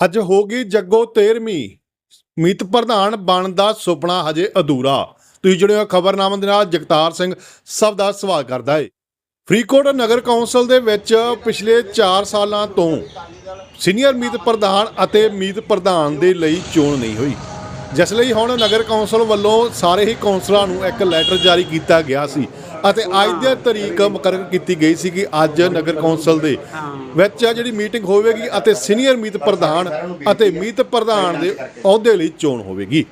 ਅੱਜ ਹੋ ਗਈ ਜੱਗੋ 13ਵੀਂ ਮੀਤ ਪ੍ਰਧਾਨ ਬਣਨ ਦਾ ਸੁਪਨਾ ਹਜੇ ਅਧੂਰਾ। ਤੁਸੀਂ ਜਿਹੜੇ ਹੋ ਖਬਰਨਾਮਾ ਦੇ ਨਾਲ ਜਗਤਾਰ ਸਿੰਘ, ਸਭ ਦਾ ਸਵਾਗਤ ਕਰਦਾ ਹੈ ਫਰੀਦਕੋਟ ਨਗਰ ਕੌਂਸਲ ਦੇ ਵਿੱਚ ਪਿਛਲੇ 4 ਸਾਲਾਂ ਤੋਂ ਸੀਨੀਅਰ ਮੀਤ ਪ੍ਰਧਾਨ ਅਤੇ ਮੀਤ ਪ੍ਰਧਾਨ ਦੇ ਲਈ ਚੋਣ ਨਹੀਂ ਹੋਈ। ਜਿਸ ਲਈ ਹੁਣ ਨਗਰ ਕੌਂਸਲ ਵੱਲੋਂ ਸਾਰੇ ਹੀ ਕੌਂਸਲਰਾਂ ਨੂੰ ਇੱਕ ਲੈਟਰ ਜਾਰੀ ਕੀਤਾ ਗਿਆ ਸੀ ਅਤੇ ਅੱਜ ਦੀ ਤਰੀਕ ਮੁਕਰਰ ਕੀਤੀ ਗਈ ਸੀ ਕਿ ਅੱਜ ਨਗਰ ਕੌਂਸਲ ਦੇ ਵਿੱਚ ਜਿਹੜੀ ਮੀਟਿੰਗ ਹੋਵੇਗੀ ਅਤੇ ਸੀਨੀਅਰ ਮੀਤ ਪ੍ਰਧਾਨ ਅਤੇ ਮੀਤ ਪ੍ਰਧਾਨ ਦੇ ਅਹੁਦੇ ਲਈ ਚੋਣ ਹੋਵੇਗੀ।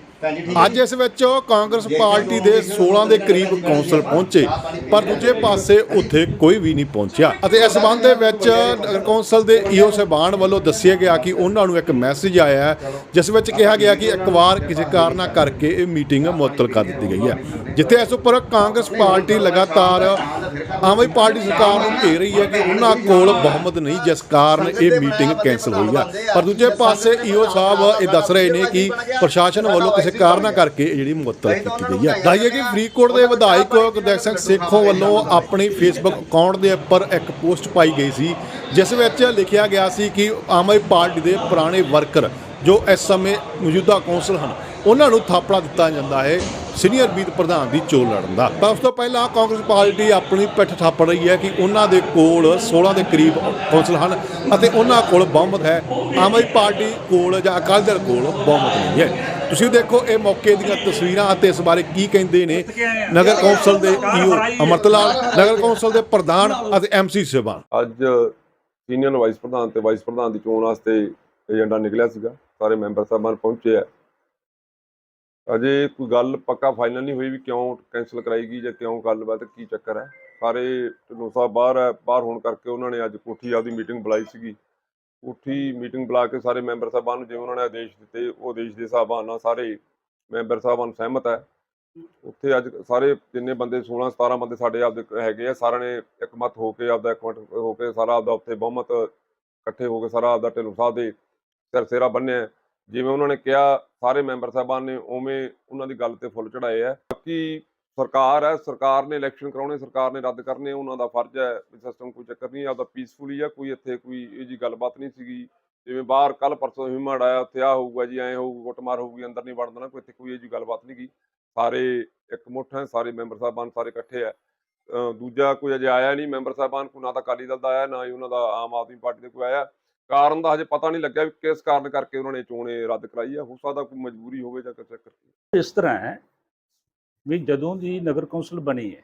ਅੱਜ ਇਸ ਵਿੱਚ ਕਾਂਗਰਸ ਪਾਰਟੀ ਦੇ 16 ਦੇ ਕਰੀਬ ਕੌਂਸਲ ਪਹੁੰਚੇ ਪਰ ਦੂਜੇ ਪਾਸੇ ਉੱਥੇ ਕੋਈ ਵੀ ਨਹੀਂ ਪਹੁੰਚਿਆ। ਅਤੇ ਇਸ ਸੰਬੰਧ ਦੇ ਵਿੱਚ ਨਗਰ ਕੌਂਸਲ ਦੇ ਈਓ ਸਾਹਿਬਾਨ ਵੱਲੋਂ ਦੱਸਿਆ ਗਿਆ ਕਿ ਉਹਨਾਂ ਨੂੰ ਇੱਕ ਮੈਸੇਜ ਆਇਆ ਜਿਸ ਵਿੱਚ ਕਿਹਾ ਗਿਆ ਕਿ ਇੱਕ ਵਾਰ ਕਿਸੇ ਕਾਰਨਾ ਕਰਕੇ ਇਹ ਮੀਟਿੰਗ ਮੁਅੱਤਲ ਕਰ ਦਿੱਤੀ ਗਈ ਹੈ। ਜਿੱਥੇ ਇਸ ਉੱਪਰ ਕਾਂਗਰਸ ਪਾਰਟੀ ਲਗਾਤਾਰ ਆਮ ਆਦਮੀ ਪਾਰਟੀ ਸਰਕਾਰ ਨੂੰ ਘੇਰ ਰਹੀ ਹੈ ਕਿ ਉਹਨਾਂ ਕੋਲ ਬਹੁਮਤ ਨਹੀਂ ਜਿਸ ਕਾਰਨ ਇਹ ਮੀਟਿੰਗ ਕੈਂਸਲ ਹੋਈ ਹੈ। ਪਰ ਦੂਜੇ ਪਾਸੇ ਈਓ ਸਾਹਿਬ ਇਹ ਦੱਸ ਰਹੇ ਨੇ ਕਿ ਪ੍ਰਸ਼ਾਸਨ ਵੱਲੋਂ ਕਿਸੇ ਕਾਰਨਾ ਕਰਕੇ ਇਹ ਜਿਹੜੀ ਮੁਅੱਤਲ ਕੀਤੀ ਗਈ ਹੈ ਦੱਸਿਏ ਕਿ ਫਰੀਦਕੋਟ ਦੇ ਵਿਧਾਇਕ ਗੁਰਦੇਵ ਸਿੰਘ ਸੇਖੋਂ ਵੱਲੋਂ ਆਪਣੀ ਫੇਸਬੁੱਕ ਅਕਾਊਂਟ ਦੇ ਉੱਪਰ ਇੱਕ ਪੋਸਟ ਪਾਈ ਗਈ ਸੀ ਜਿਸ ਵਿੱਚ ਲਿਖਿਆ ਗਿਆ ਸੀ ਕਿ ਆਮ ਆਦਮੀ ਪਾਰਟੀ ਦੇ ਪੁਰਾਣੇ ਵਰਕਰ ਜੋ ਇਸ ਸਮੇਂ ਮੌਜੂਦਾ ਕੌਂਸਲ ਹਨ ਉਹਨਾਂ ਨੂੰ ਥਾਪੜਾ ਦਿੱਤਾ ਜਾਂਦਾ ਹੈ ਸੀਨੀਅਰ ਮੀਤ ਪ੍ਰਧਾਨ ਦੀ ਚੋਣ ਲੜਨ ਦਾ। ਤਾਂ ਉਸ ਤੋਂ ਪਹਿਲਾਂ ਕਾਂਗਰਸ ਪਾਰਟੀ ਆਪਣੀ ਪਿੱਠ ਥਾਪੜ ਰਹੀ ਹੈ ਕਿ ਉਹਨਾਂ ਦੇ ਕੋਲ 16 ਦੇ ਕਰੀਬ ਕੌਂਸਲ ਹਨ ਅਤੇ ਉਹਨਾਂ ਕੋਲ ਬਹੁਮਤ ਹੈ। ਆਮ ਆਦਮੀ ਪਾਰਟੀ ਕੋਲ ਜਾਂ ਅਕਾਲੀ ਦਲ ਕੋਲ ਬਹੁਮਤ ਨਹੀਂ ਹੈ। ਤੁਸੀਂ ਦੇਖੋ ਇਹ ਮੌਕੇ ਦੀਆਂ ਤਸਵੀਰਾਂ ਅਤੇ ਇਸ ਬਾਰੇ ਕੀ ਕਹਿੰਦੇ ਨੇ ਨਗਰ ਕੌਂਸਲ ਦੇ ਈਓ ਅਮਰਤਲਾਲ, ਨਗਰ ਕੌਂਸਲ ਦੇ ਪ੍ਰਧਾਨ ਅਤੇ ਐਮਸੀ ਸਾਹਿਬਾਨ ਅੱਜ ਸੀਨੀਅਰ ਵਾਈਸ ਪ੍ਰਧਾਨ ਤੇ ਵਾਈਸ ਪ੍ਰਧਾਨ ਦੀ ਚੋਣ ਵਾਸਤੇ ਏਜੰਡਾ ਨਿਕਲਿਆ ਸੀਗਾ। ਸਾਰੇ ਮੈਂਬਰ ਸਾਹਿਬਾਨ ਪਹੁੰਚੇ ਆ। ਅਜੇ ਕੋਈ ਗੱਲ ਪੱਕਾ ਫਾਈਨਲ ਨਹੀਂ ਹੋਈ ਵੀ ਕਿਉਂ ਕੈਨਸਲ ਕਰਾਈ ਗਈ ਜਾਂ ਕਿਉਂ ਗੱਲਬਾਤ ਕੀ ਚੱਕਰ ਹੈ। ਸਾਰੇ ਢਿੱਲੋਂ ਸਾਹਿਬ ਬਾਹਰ ਹੈ, ਬਾਹਰ ਹੋਣ ਕਰਕੇ ਉਹਨਾਂ ਨੇ ਅੱਜ ਕੋਠੀ ਆਪਦੀ ਮੀਟਿੰਗ ਬੁਲਾਈ ਸੀਗੀ। ਉੱਠੀ ਮੀਟਿੰਗ ਬੁਲਾ ਕੇ ਸਾਰੇ ਮੈਂਬਰ ਸਾਹਿਬਾਨ ਨੂੰ, ਜਿਵੇਂ ਉਹਨਾਂ ਨੇ ਆਦੇਸ਼ ਦਿੱਤੇ, ਉਹ ਆਦੇਸ਼ ਦੇ ਹਿਸਾਬਾਂ ਨਾਲ ਸਾਰੇ ਮੈਂਬਰ ਸਾਹਿਬਾਨ ਸਹਿਮਤ ਹੈ। ਉੱਥੇ ਅੱਜ ਸਾਰੇ ਜਿੰਨੇ ਬੰਦੇ 16 17 ਬੰਦੇ ਸਾਡੇ ਆਪਦੇ ਹੈਗੇ ਆ, ਸਾਰਿਆਂ ਨੇ ਇਕਮਤ ਹੋ ਕੇ ਆਪਦਾ ਇਕਮਤ ਹੋ ਕੇ ਸਾਰਾ ਆਪਦਾ ਉੱਥੇ ਬਹੁਮਤ ਇਕੱਠੇ ਹੋ ਕੇ ਸਾਰਾ ਆਪਦਾ ਢਿੱਲੋਂ ਸਾਹਿਬ ਦੇ ਸਿਰ ਸੇਰਾ ਬੰਨਿਆ ਜਿਵੇਂ ਉਹਨਾਂ ਨੇ ਕਿਹਾ, ਸਾਰੇ ਮੈਂਬਰ ਸਾਹਿਬਾਨ ਨੇ ਉਵੇਂ ਉਹਨਾਂ ਦੀ ਗੱਲ ਤੇ ਫੁੱਲ ਚੜਾਏ ਆ ਬਾਕੀ ਸਰਕਾਰ ਹੈ, ਸਰਕਾਰ ਨੇ ਇਲੈਕਸ਼ਨ ਕਰਾਉਣੇ, ਸਰਕਾਰ ਨੇ ਰੱਦ ਕਰਨੇ, ਉਹਨਾਂ ਦਾ ਫਰਜ਼ ਹੈ ਸਿਸਟਮ ਕੋਈ ਚੱਕਰ ਨਹੀਂ, ਆਪਦਾ ਪੀਸਫੁਲੀ ਆ, ਕੋਈ ਇੱਥੇ ਕੋਈ ਇਹ ਜੀ ਗੱਲਬਾਤ ਨਹੀਂ ਸੀਗੀ। ਜਿਵੇਂ ਬਾਹਰ ਕੱਲ ਪਰਸੋਂ ਹਿਮੜ ਆਇਆ ਉੱਥੇ ਆ ਹੋਊਗਾ ਜੀ, ਐ ਹੋਊਗਾ ਕੁੱਟਮਾਰ ਹੋਊਗੀ, ਅੰਦਰ ਨਹੀਂ ਵੜਨਾ ਦੇਣਾ, ਕੋਈ ਇੱਥੇ ਕੋਈ ਇਹ ਜੀ ਗੱਲਬਾਤ ਨਹੀਂ ਗੀ ਸਾਰੇ ਇੱਕ ਮੁੱਠ ਹੈ, ਸਾਰੇ ਮੈਂਬਰ ਸਾਹਿਬਾਨ ਸਾਰੇ ਇਕੱਠੇ ਆ ਦੂਜਾ ਕੋਈ ਅਜੇ ਆਇਆ ਨਹੀਂ ਮੈਂਬਰ ਸਾਹਿਬਾਨ, ਕੋਈ ਨਾ ਤਾਂ ਅਕਾਲੀ ਦਲ ਦਾ ਆਇਆ, ਨਾ ਹੀ ਉਹਨਾਂ ਦਾ ਆਮ ਆਦਮੀ ਪਾਰਟੀ ਦੇ ਕੋਈ ਆਇਆ। ਕਾਰਨ ਦਾ ਹਜੇ ਪਤਾ ਨਹੀਂ ਲੱਗਿਆ ਵੀ ਕਿਸ ਕਾਰਨ ਕਰਕੇ ਉਹਨਾਂ ਨੇ ਚੋਣੇ ਰੱਦ ਕਰਾਈ ਹੈ ਹੋ ਸਕਦਾ ਕੋਈ ਮਜਬੂਰੀ ਹੋਵੇ ਜਾਂ ਕਿਸੇ ਕਰਕੇ ਇਸ ਤਰ੍ਹਾਂ ਹੈ ਵੀ ਜਦੋਂ ਦੀ ਨਗਰ ਕੌਂਸਲ ਬਣੀ ਹੈ,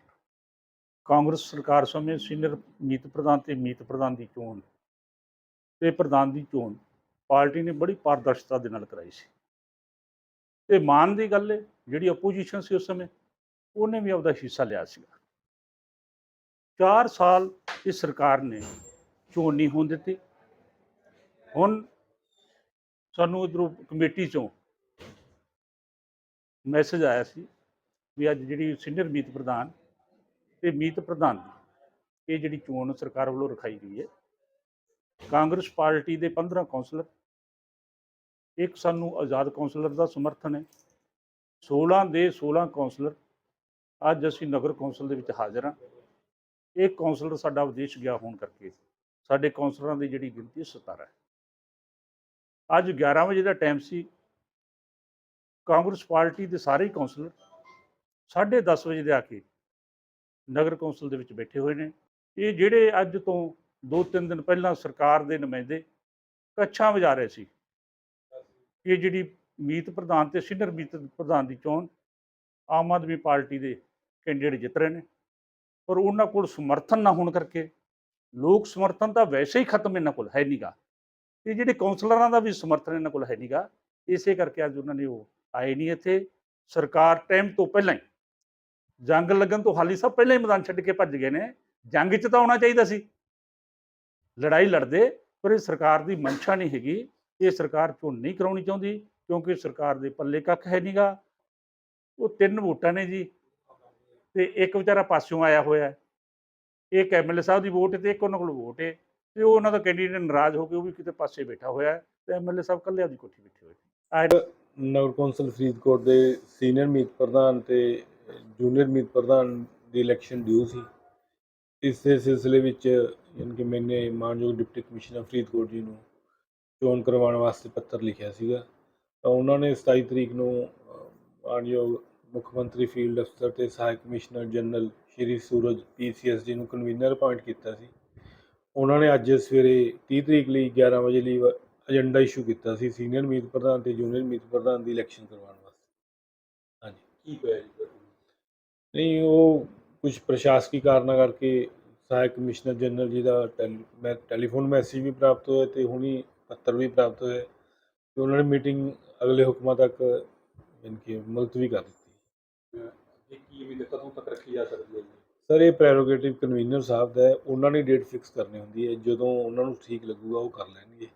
ਕਾਂਗਰਸ ਸਰਕਾਰ ਸਮੇਂ ਸੀਨੀਅਰ ਮੀਤ ਪ੍ਰਧਾਨ ਤੇ ਮੀਤ ਪ੍ਰਧਾਨ ਦੀ ਚੋਣ ਤੇ ਪ੍ਰਧਾਨ ਦੀ ਚੋਣ, ਪਾਰਟੀ ਨੇ ਬੜੀ ਪਾਰਦਰਸ਼ਤਾ ਦੇ ਨਾਲ ਕਰਾਈ ਸੀ। ਤੇ ਮਾਨ ਦੀ ਗੱਲ ਹੈ, ਜਿਹੜੀ ਆਪੋਜੀਸ਼ਨ ਸੀ ਉਸ ਸਮੇਂ, ਉਹਨੇ ਵੀ ਆਪਦਾ ਹਿੱਸਾ ਲਿਆ ਸੀਗਾ। 4 ਸਾਲ ਇਸ ਸਰਕਾਰ ਨੇ ਚੋਣ ਨਹੀਂ ਹੋਣ ਦਿੱਤੀ। ਹੁਣ ਸਾਨੂੰ ਇਧਰੋਂ ਕਮੇਟੀ ਚੋਂ ਮੈਸੇਜ ਆਇਆ ਸੀ ਵੀ ਅੱਜ ਜਿਹੜੀ ਸੀਨੀਅਰ ਮੀਤ ਪ੍ਰਧਾਨ ਤੇ ਮੀਤ ਪ੍ਰਧਾਨ ਇਹ ਜਿਹੜੀ ਚੋਣ ਸਰਕਾਰ ਵੱਲੋਂ ਰਖਾਈ ਗਈ ਹੈ। ਕਾਂਗਰਸ ਪਾਰਟੀ ਦੇ 15 ਕੌਂਸਲਰ, ਇੱਕ ਸਾਨੂੰ ਆਜ਼ਾਦ ਕੌਂਸਲਰ ਦਾ ਸਮਰਥਨ ਹੈ। 16 ਦੇ 16 ਕੌਂਸਲਰ, ਅੱਜ ਅਸੀਂ ਨਗਰ ਕੌਂਸਲ ਦੇ ਵਿੱਚ ਹਾਜ਼ਰ ਹਾਂ। ਇਹ ਕੌਂਸਲਰ ਸਾਡਾ ਵਿਦੇਸ਼ ਗਿਆ ਹੋਣ ਕਰਕੇ ਸਾਡੇ ਕੌਂਸਲਰਾਂ ਦੀ ਜਿਹੜੀ ਗਿਣਤੀ 17 ਹੈ। ਅੱਜ 11 ਵਜੇ ਦਾ ਟਾਈਮ ਸੀ। ਕਾਂਗਰਸ ਪਾਰਟੀ ਦੇ ਸਾਰੇ ਕੌਂਸਲਰ 10:30 ਵਜੇ ਦੇ ਆ ਕੇ ਨਗਰ ਕੌਂਸਲ ਦੇ ਵਿੱਚ ਬੈਠੇ ਹੋਏ ਨੇ। ਇਹ ਜਿਹੜੇ ਅੱਜ ਤੋਂ 2-3 ਦਿਨ ਪਹਿਲਾਂ ਸਰਕਾਰ ਦੇ ਨੁਮਾਇੰਦੇ ਕੱਛਾਂ ਵਜਾ ਰਹੇ ਸੀ। ਇਹ ਜਿਹੜੀ ਮੀਤ ਪ੍ਰਧਾਨ ਤੇ ਸੀਨੀਅਰ ਮੀਤ ਪ੍ਰਧਾਨ ਦੀ ਚੋਣ ਆਮ ਆਦਮੀ ਪਾਰਟੀ ਦੇ ਕੈਂਡੀਡੇਟ ਜਿੱਤ ਰਹੇ ਨੇ। ਪਰ ਉਹਨਾਂ ਕੋਲ ਸਮਰਥਨ ਨਾ ਹੋਣ ਕਰਕੇ ਲੋਕ ਸਮਰਥਨ ਤਾਂ ਵੈਸੇ ਹੀ ਖਤਮ ਇਹਨਾਂ ਕੋਲ ਹੈ ਨਹੀਂਗਾ ਤੇ ਜਿਹੜੇ ਕੌਂਸਲਰਾਂ ਦਾ ਵੀ ਸਮਰਥਨ ਇਹਨਾਂ ਕੋਲ ਹੈ ਨਹੀਂਗਾ ਇਸੇ ਕਰਕੇ ਅੱਜ ਉਹਨਾਂ ਨੇ ਉਹ ਆਏ ਨਹੀਂ ਇੱਥੇ। ਸਰਕਾਰ ਟਾਈਮ ਤੋਂ ਪਹਿਲਾਂ ਹੀ ਜੰਗ ਲੱਗਣ ਤੋਂ ਹਾਲੀ ਸਭ ਪਹਿਲਾਂ ਹੀ ਮੈਦਾਨ ਛੱਡ ਕੇ ਭੱਜ ਗਏ ਨੇ। ਜੰਗ 'ਚ ਤਾਂ ਆਉਣਾ ਚਾਹੀਦਾ ਸੀ। ਲੜਾਈ ਲੜਦੇ, ਪਰ ਇਹ ਸਰਕਾਰ ਦੀ ਮਨਸ਼ਾ ਨਹੀਂ ਹੈਗੀ। ਇਹ ਸਰਕਾਰ ਚੋਣ ਨਹੀਂ ਕਰਾਉਣੀ ਚਾਹੁੰਦੀ, ਕਿਉਂਕਿ ਸਰਕਾਰ ਦੇ ਪੱਲੇ ਕੱਖ ਹੈ ਨਹੀਂਗਾ ਉਹ ਤਿੰਨ ਵੋਟਾਂ ਨੇ ਜੀ, ਤੇ ਇੱਕ ਵਿਚਾਰਾ ਪਾਸਿਓਂ ਆਇਆ ਹੋਇਆ ਹੈ। ਇੱਕ ਐਮਐਲਏ ਸਾਹਿਬ ਦੀ ਵੋਟ ਹੈ ਤੇ ਇੱਕ ਉਹਨਾਂ ਕੋਲ ਵੋਟ ਹੈ। ਤੇ ਉਹ ਉਹਨਾਂ ਦਾ ਕੈਂਡੀਡੇਟ ਨਾਰਾਜ਼ ਹੋ ਕੇ ਉਹ ਵੀ ਕਿਤੇ ਪਾਸੇ ਬੈਠਾ ਹੋਇਆ ਹੈ ਤੇ ਐਮਐਲਏ ਸਾਹਿਬ ਇਕੱਲੇ ਆਪਦੀ ਕੋਠੀ ਬੈਠੇ ਹੋਏ ਨੇ। ਨਗਰ ਕੌਂਸਲ ਫਰੀਦਕੋਟ ਦੇ ਸੀਨੀਅਰ ਮੀਤ ਪ੍ਰਧਾਨ ਤੇ ਜੂਨੀਅਰ ਮੀਤ ਪ੍ਰਧਾਨ ਦੀ ਇਲੈਕਸ਼ਨ ਡਿਊ ਸੀ। ਇਸ ਦੇ ਸਿਲਸਿਲੇ ਵਿੱਚ ਯਾਨੀ ਕਿ ਮੈਨੇ ਮਾਨਯੋਗ ਡਿਪਟੀ ਕਮਿਸ਼ਨਰ ਫਰੀਦਕੋਟ ਜੀ ਨੂੰ ਚੋਣ ਕਰਵਾਉਣ ਵਾਸਤੇ ਪੱਤਰ ਲਿਖਿਆ ਸੀਗਾ। ਤਾਂ ਉਹਨਾਂ ਨੇ 27 ਤਰੀਕ ਨੂੰ ਅਹ, ਮਾਣਯੋਗ ਮੁੱਖ ਮੰਤਰੀ ਫੀਲਡ ਅਫਸਰ ਤੇ ਸਹਾਇਕ ਕਮਿਸ਼ਨਰ ਜਨਰਲ ਸ਼੍ਰੀ ਸੂਰਜ ਪੀਸੀਐਸਡੀ ਨੂੰ ਕਨਵੀਨਰ ਅਪਾਇੰਟ ਕੀਤਾ ਸੀ। ਉਹਨਾਂ ਨੇ ਅੱਜ ਸਵੇਰੇ 30 ਤਰੀਕ ਲਈ 11 ਵਜੇ ਲਈ ਏਜੰਡਾ ਇਸ਼ੂ ਕੀਤਾ ਸੀ ਸੀਨੀਅਰ ਮੀਤ ਪ੍ਰਧਾਨ ਤੇ ਜੂਨੀਅਰ ਮੀਤ ਪ੍ਰਧਾਨ ਦੀ ਇਲੈਕਸ਼ਨ ਕਰਵਾਉਣ ਵਾਸਤੇ। ਹਾਂਜੀ। ਕੀ ਹੋਇਆ ਜੀ? ਨਹੀਂ ਉਹ ਕੁਝ ਪ੍ਰਸ਼ਾਸਕੀ ਕਾਰਨਾਂ ਕਰਕੇ ਸਹਾਇਕ ਕਮਿਸ਼ਨਰ ਜਨਰਲ ਜੀ ਦਾ ਮੈਂ ਟੈਲੀਫੋਨ ਮੈਸੇਜ ਵੀ ਪ੍ਰਾਪਤ ਹੋਇਆ ਤੇ ਹੁਣੀ ਪੱਤਰ ਵੀ ਪ੍ਰਾਪਤ ਹੋਇਆ ਕਿ ਉਹਨਾਂ ਨੇ ਮੀਟਿੰਗ ਅਗਲੇ ਹੁਕਮਾਂ ਤੱਕ ਯਾਨੀ ਕਿ ਮੁਲਤਵੀ ਕਰ ਦਿੱਤੀ। ਇਹ ਕੀ ਉਮੀਦ ਕਦੋਂ ਤੱਕ ਰੱਖੀ ਜਾ ਸਕਦੀ ਹੈ ਸਰ ਇਹ ਪ੍ਰੈਰੋਗੇਟਿਵ ਕਨਵੀਨਰ ਸਾਹਿਬ ਦਾ ਉਹਨਾਂ ਨੇ ਡੇਟ ਫਿਕਸ ਕਰਨੀ ਹੁੰਦੀ ਹੈ। ਜਦੋਂ ਉਹਨਾਂ ਨੂੰ ਠੀਕ ਲੱਗੂਗਾ ਉਹ ਕਰ ਲੈਣਗੇ।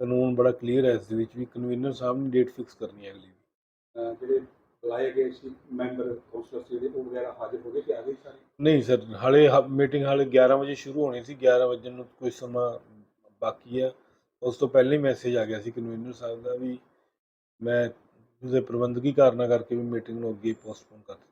ਕਾਨੂੰਨ ਬੜਾ ਕਲੀਅਰ ਹੈ ਇਸ ਦੇ ਵਿੱਚ ਵੀ। ਕਨਵੀਨਰ ਸਾਹਿਬ ਨੇ ਡੇਟ ਫਿਕਸ ਕਰਨੀ ਹੈ ਅਗਲੀ। ਜਿਹੜੇ ਬੁਲਾਏ ਗਏ ਸੀ ਮੈਂਬਰ ਕਾਉਂਸਲਰ ਜਿਹੜੇ ਉਹ ਵਗੈਰਾ ਹਾਜ਼ਰ ਹੋ ਗਏ ਕਿ ਆ ਗਏ ਸਾਰੇ? ਨਹੀਂ ਸਰ, ਹਾਲੇ ਮੀਟਿੰਗ ਹਾਲੇ 11 ਵਜੇ ਸ਼ੁਰੂ ਹੋਣੀ ਸੀ 11 ਵਜੇ ਨੂੰ ਕੁਝ ਸਮਾਂ ਬਾਕੀ ਹੈ ਉਸ ਤੋਂ ਪਹਿਲਾਂ ਹੀ ਮੈਸੇਜ ਆ ਗਿਆ ਸੀ ਕਨਵੀਨਰ ਸਾਹਿਬ ਦਾ ਵੀ ਮੈਂ ਉਸਦੇ ਪ੍ਰਬੰਧਕੀ ਕਾਰਨਾਂ ਕਰਕੇ ਵੀ ਮੀਟਿੰਗ ਨੂੰ ਅੱਗੇ ਪੋਸਟਪੋਨ ਕਰ ਦਿੱਤਾ।